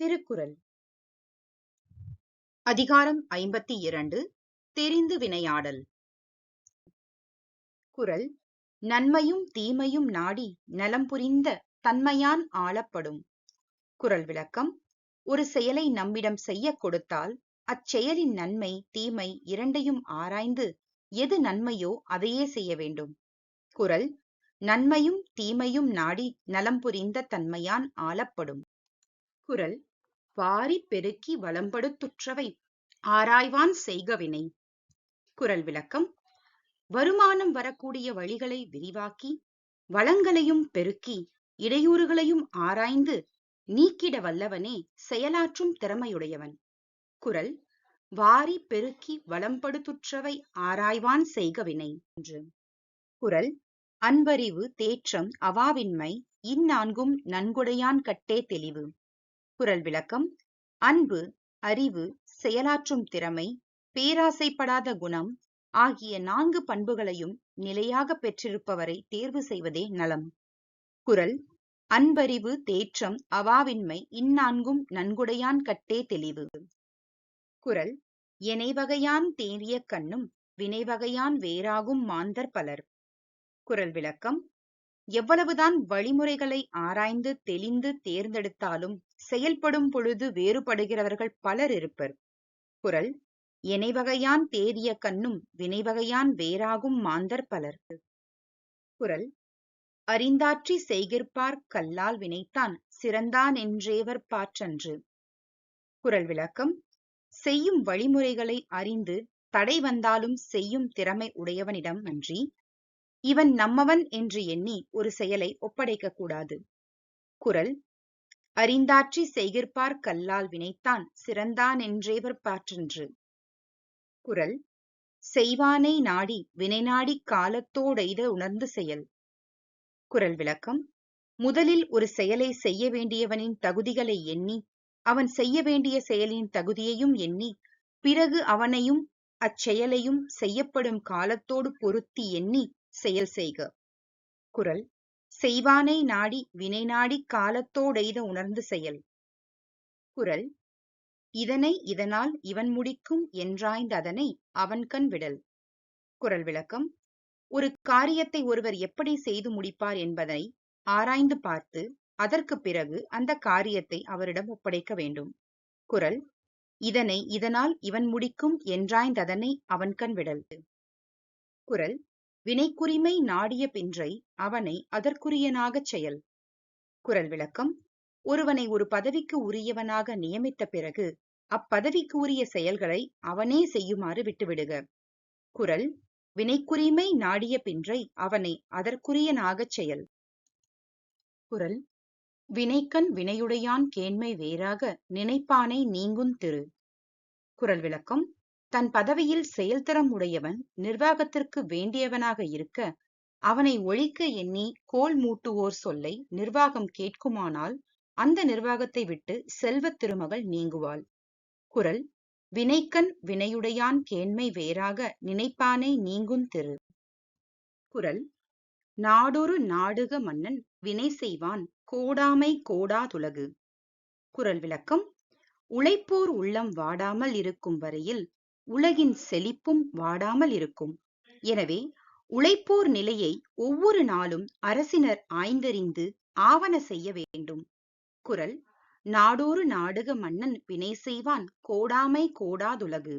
திருக்குறள். அதிகாரம் ஐம்பத்தி இரண்டு தெரிந்து வினையாடல். குரல் நன்மையும் தீமையும் நாடி நலம் புரிந்த தன்மையான் ஆளப்படும். குரல் விளக்கம் ஒரு செயலை நம்மிடம் செய்யக் கொடுத்தால் அச்செயலின் நன்மை தீமை இரண்டையும் ஆராய்ந்து எது நன்மையோ அதையே செய்ய வேண்டும். குரல் நன்மையும் தீமையும் நாடி நலம் புரிந்த தன்மையான் ஆளப்படும். குரல் வாரி பெருக்கி வளம்படுத்துற்றவை ஆராய்வான் செய்கவினை. குரல் விளக்கம். வருமானம் வரக்கூடிய வழிகளை விரிவாக்கி வளங்களையும் பெருக்கி இடையூறுகளையும் ஆராய்ந்து நீக்கிட வல்லவனே செயலாற்றும் திறமையுடையவன். குரல். வாரி பெருக்கி வளம்படுத்துற்றவை ஆராய்வான் செய்கவினை. என்று. குரல். அன்பறிவு தேற்றம் அவாவின்மை இந்நான்கும் நன்கொடையான் கட்டே தெளிவு. குரல் விளக்கம். அன்பு அறிவு செயலாற்றும் திறமை பேராசைப்படாத குணம் ஆகிய நான்கு பண்புகளையும் நிலையாக பெற்றிருப்பவரை தேர்வு செய்வதே நலம். குரல். அன்பறிவு தேற்றம் அவாவின்மை இந்நான்கும் நன்குடையான் கட்டே தெளிவு. குரல். எனைவகையான் தேறிய கண்ணும் வினைவகையான் வேறாகும் மாந்தர் பலர். குரல் விளக்கம். எவ்வளவுதான் வழிமுறைகளை ஆராய்ந்து தெளிந்து தேர்ந்தெடுத்தாலும் செயல்படும் பொழுது வேறுபடுகிறவர்கள் பலர் இருப்பர். குறள் எனைவகையான் தேறிய கண்ணும் வினைவகையான் வேறாகும் மாந்தர் பலர். குறள் அறிந்தாற்றி செய்கிற்பார் கல்லால் வினைத்தான் சிறந்தான் என்றேவர் பாற்றன்று. குறள் விளக்கம் செய்யும் வழிமுறைகளை அறிந்து தடை வந்தாலும் செய்யும் திறமை உடையவனிடம் அன்றி இவன் நம்மவன் என்று எண்ணி ஒரு செயலை ஒப்படைக்க கூடாது. குரல் அறிந்தாற்றி செய்கிற்பார் கல்லால் வினைத்தான் சிறந்தான் என்றேவர் குரல் செய்வானை நாடி வினை நாடி காலத்தோடெய்த உணர்ந்து செயல். குரல் விளக்கம் முதலில் ஒரு செயலை செய்ய வேண்டியவனின் தகுதிகளை எண்ணி அவன் செய்ய வேண்டிய செயலின் தகுதியையும் எண்ணி பிறகு அவனையும் அச்செயலையும் செய்யப்படும் காலத்தோடு பொருத்தி எண்ணி செயல் செய்க. குறள் செய்வானை நாடி வினை நாடி காலத்தோடெய்த உணர்ந்து செயல். குறள் இதனை இதனால் இவன் முடிக்கும் என்றாய்ந்த அதனை அவன் கண் விடல். குறள் விளக்கம் ஒரு காரியத்தை ஒருவர் எப்படி செய்து முடிப்பார் என்பதை ஆராய்ந்து பார்த்து அதற்கு பிறகு அந்த காரியத்தை அவரிடம் ஒப்படைக்க வேண்டும். குறள் இதனை இதனால் இவன் முடிக்கும் என்றாய்ந்ததனை அவன் கண் விடல். குறள் வினைக்குரிமை நாடிய பின்றை அவனை அதற்குரியனாகச் செயல். குறள் விளக்கம் ஒருவனை ஒரு பதவிக்கு உரியவனாக நியமித்த பிறகு அப்பதவிக்கு உரிய செயல்களை அவனே செய்யுமாறு விட்டுவிடுக. குறள் வினைக்குரிமை நாடிய பின்றை அவனை அதற்குரியனாகச் செயல். குறள் வினைக்கண் வினையுடையான் கேண்மை வேறாக நினைப்பானை நீங்குந் திரு. குறள் விளக்கம் தன் பதவியில் செயல்திறம் உடையவன் நிர்வாகத்திற்கு வேண்டியவனாக இருக்க அவனை ஒழிக்க எண்ணி கோல் மூட்டுவோர் சொல்லை நிர்வாகம் கேட்குமானால் அந்த நிர்வாகத்தை விட்டு செல்வத் திருமகள் நீங்குவாள். குரல் வினைக்கண் வினையுடையான் கேண்மை வேறாக நினைப்பானை நீங்கும் திரு குரல் நாடொரு நாடுக மன்னன் வினை செய்வான் கோடாமை கோடாதுலகு குரல் விளக்கம் உழைப்போர் உள்ளம் வாடாமல் இருக்கும் வரையில் உலகின் செழிப்பும் வாடாமல் இருக்கும். எனவே உழைப்போர் நிலையை ஒவ்வொரு நாளும் அரசினர் ஆய்ந்தறிந்து ஆவண செய்ய வேண்டும். குரல் நாடோறு நாடுக மன்னன் வினை செய்வான் கோடாமை கோடாதுலகு.